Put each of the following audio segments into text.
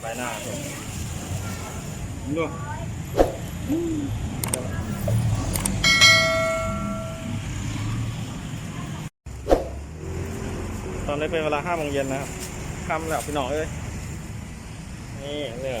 ใบหน้าผมดูตอนนี้เป็นเวลาห้าโมงเย็นนะครับค่ำแล้วพี่น้องเอ้ยนี่เนี่ย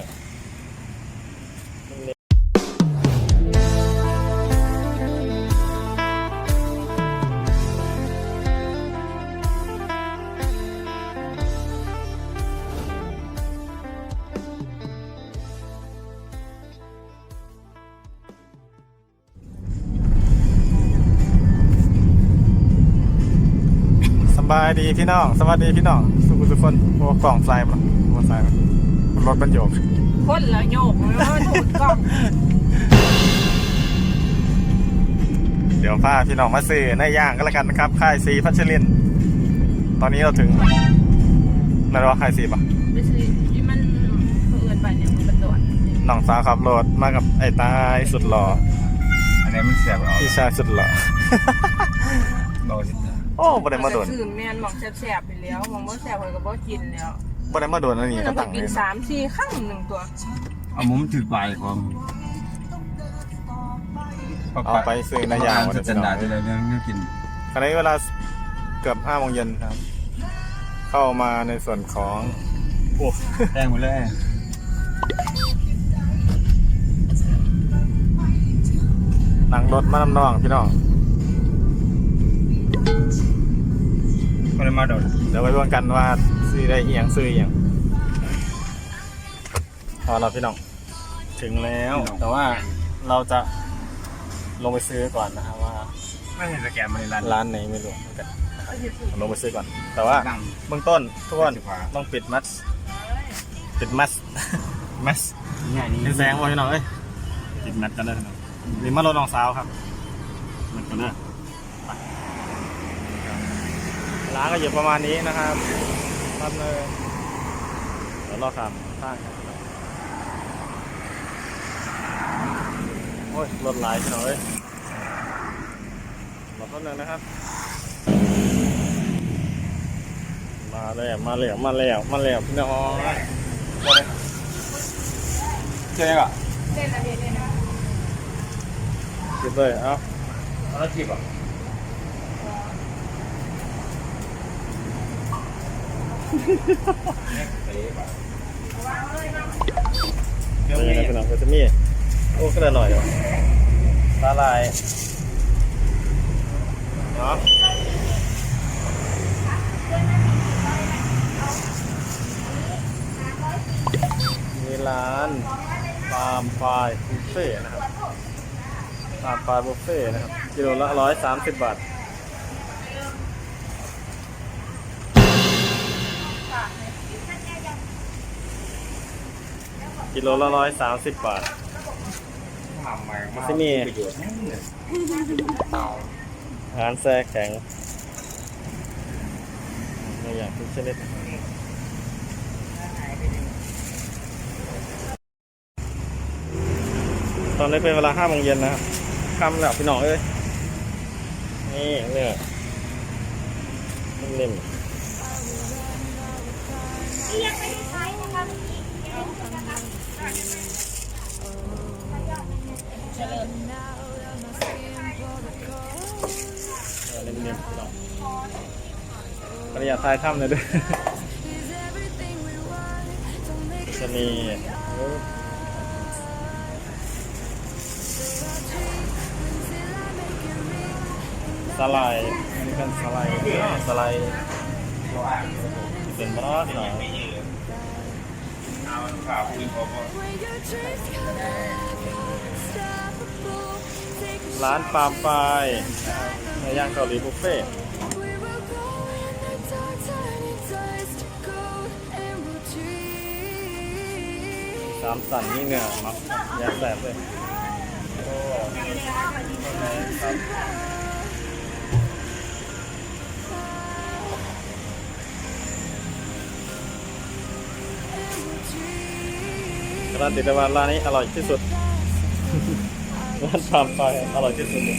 บายดีพี่น้อง สวัสดีพี่น้อง สุขทุกคนโอ้กล่องใส่มาโอ้ใส่มามันรถบรรโยกคนละโยกเลยว่าถูกกล้อง เดี๋ยวพาพี่น้องมาซื้อในย่างก็แล้วกันนะครับ ค่ายซีพัชรินทร์ตอนนี้เราถึงนายว่าค่ายซีปะไปซื้อที่มันเพื่อนไปเนี่ยมันเป็นตัวน้องสาวขับรถมากับไอ้ตายสุดหล่ออันนี้มันเสียบเอาพี่ชายสุดหล่อเราสิ โอ้บ่ได้มาโดนซื้อแมนหมองแสบๆไปแล้วหมองบ่แสบเลยก็บ่กินแล้วบ่ได้มาโดนอันนี้นี่ก็เราตั้งกิเลนยสามสี่ข้างหนึ่งตัวเอามุมถือปลายของเอาไปซื้อในย่างมันจะดาที่เราเรื่องกินขณะนี้เวลาเกือบห้าโมงเย็นครับ เข้ามาในส่วนของโอ้แป้งหมดเลยนั่งรถมานำน้องพี่น้อง ก็เลยมาโดดเดี๋ยวไปดูกันว่าซื้อได้เอียงซื้อเอียงพอเราพี่น้องถึงแล้ว แต่ว่าเราจะลงไปซื้อก่อนนะครับว่าไม่เห็นสแกนมาในร้านร้านไหนไม่รู้เหมือนกันนะครับลงไปซื้อก่อน แต่ว่านั่งเบื้องต้นทุกคนสิบกว่าต้องปิดมัสปิดมัสมัสง่ายนี้เห็นแสงบ่พี่น้องเอ้ยปิดมัสกันเลยพี่น้องนี่มารถรองสาวครับมันกันเลยไป ร้านก็อยู่ประมาณนี้นะครับรับเลยเดี๋ยวรอสามข้างครับโอ้ยรถหลายพี่น้องเอ้ยรอแป๊บนึงนะครับ มาแล้วมาแล้วมาแล้วมาแล้วพี่น้องเจ๊ก่ะเส้นอะไรเนี่ยนะกินเลยเอ้าแล้วจีบอะ เป็นยังไงพี่น้องก็จะมีโอ้ก็ได้หน่อยเดียวปลาลายเนาะมีร้านฟาร์มไฟล์บุฟเฟ่ต์นะครับฟาร์มไฟล์บุฟเฟ่ต์นะครับกิโลละร้อยสามสิบบาท กิโลละร้อยสามสิบบาท ทำมามันจะมีประโยชน์อาหารแซ่แข็งในอย่างทุกชนิดตอนนี้เป็นเวลาห้าโมงเย็นนะครับค่ำแล้วพี่น้องเอ้ย นี่เนื้อนิ่มๆเประหยัดทายถ้ำเลยด้วยจะมีสไลด์อันนี้เป็นสไลด์สไลด์เป็นบล็อกหน่อยเอาข่าวคุยพอร้านฟาร์มไฟในย่างเกาหลีบุฟเฟ่ามสั่นนี่เนื้อมักยาแสบเลยครับร้านติดต่ว่าร้านนี้อร่อยที่สุดร้านฟามไฟอร่อยที่สุดเลย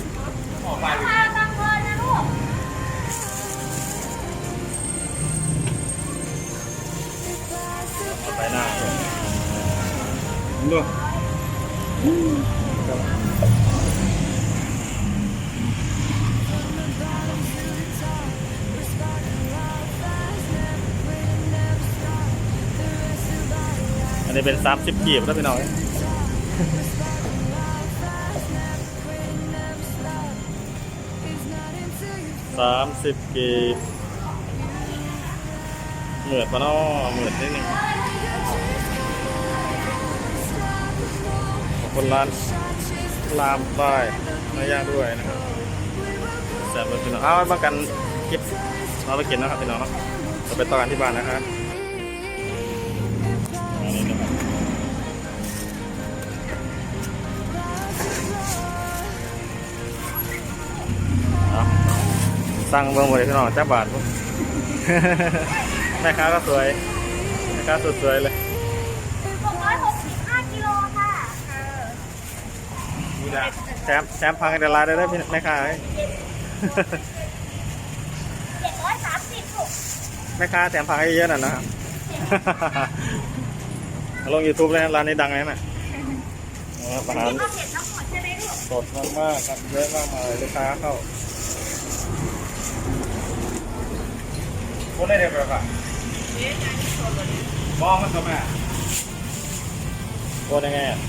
ดูอันนี้เป็นซับสิบกีบแล้วพี่น้องสามสิบกีบเหมือดปะเนาะเหมือดนิดนึง คุณร้านลามใต้เนื้อย่างด้วยนะครับแซ่บเลยพี่น้องเอาไว้มากันคลิปเราไปกินนะครับพี่น้องเนาะเราไปต่อกันที่บ้านนะครับอันนี้นะครับเอาสั่งเบิ่งหมดเลยพี่น้องจ้าบาทแม่ค้าก็สวยแม่ค้าสุดสวยเลย 665กิโลค่ะ ดูจ้ะ แชมป์แชมป์พังเดลาได้ได้พี่แม่ค้าเอ้ย730ถูกแม่ค้าแถมผักให้เยอะหน่อยนะครับลง YouTube เลยนะร้านนี้ดังเลยนะนะครับอาหารข้าวเผ็ดทั้งหมดใช่ไหมลูกสดมากๆครับเยอะมากมายลูกค้าเข้าคนได้เดี๋ยวแบบมองมันทำไมโคตรยังไงอะ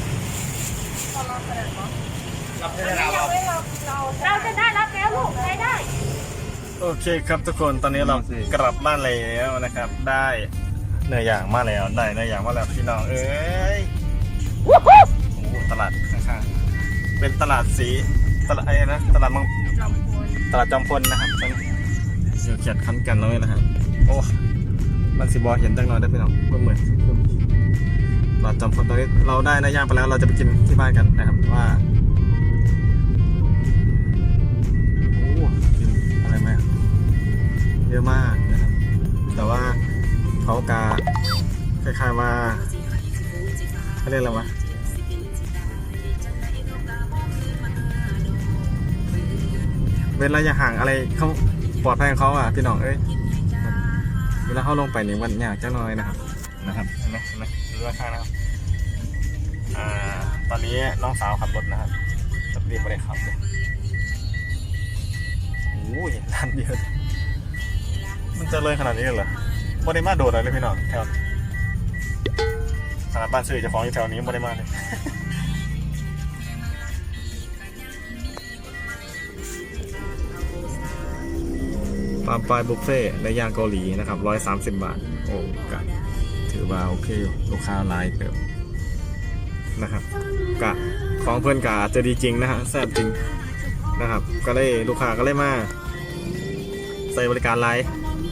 รับให้ได้เราเราจะได้รับแล้วลูกได้ได้ โอเคครับทุกคนตอนนี้เรากลับบ้านแล้วนะครับ ได้เนื้อย่างมาแล้วได้เนื้อย่างมาแล้วพี่น้องเอ้ยโอ้โหตลาดข้างๆเป็นตลาดสีตลาดไอ้นะตลาดมังตลาดจอมพลนะครับตอนนี้อยู่เขียดคันกันแล้วนะครับโอ้มันสิบอเห็นจังน่อยได้พี่น้องเพื่อเหมือน ตลาดจอมพลตอนนี้เราได้เนื้อย่างไปแล้วเราจะไปกินที่บ้านกันนะครับว่าโอ้กินอะไรไหมเยอะมากนะครับ แต่ว่าเขากาคล้ายๆว่าเขาเรียกอะไรวะเว้นระยะห่างอะไรเขาปลอดภัยของเขาอะพี่น้องเอ้ยเวลาเขาลงไปเนี่ยมันยากจังน้อยนะครับนะครับ ไหมเห็นไหมดูราคางนะครับอ่าตอนนี้น้องสาวขับรถนะครับจะรีบไปขับเลยโอ้ยร้านเดียวมันจะเลยขนาดนี้เลยเหรอโมได้มาโดดอะไรเลยพี่น้องแถวขนาดบ้านซื้อจะของอยู่แถวนี้โมได้มาเลยปาล์มปลายบุฟเฟ่ในย่างเกาหลีนะครับร้อยสามสิบบาท โอ้กะ ถือว่าโอเคอยู่ลูกค้าไลน์เติมนะครับกะของเพื่อนกะจะดีจริงนะฮะแซ่บจริงนะครับ ก็เลยลูกค้าก็เลยมา ใส่บริการไลน์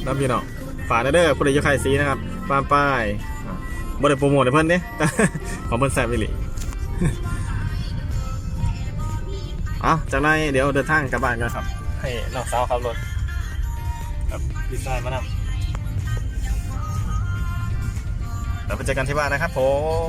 น้ำพี่น้องฝากได้เด้อผู้ใดอยู่ใครซีนะครับป้ามป้ายบ่ได้โปรโมทให้เพิ่นเด้ของเพิ่อนแซ่บอีหลีเอาจากนั้นเดี๋ยวเดินทางกลับบ้านกันครับ ให้น้องสาวขับรถกับพี่ชายมานำ แล้วไปเจอกันที่บ้านนะครับผม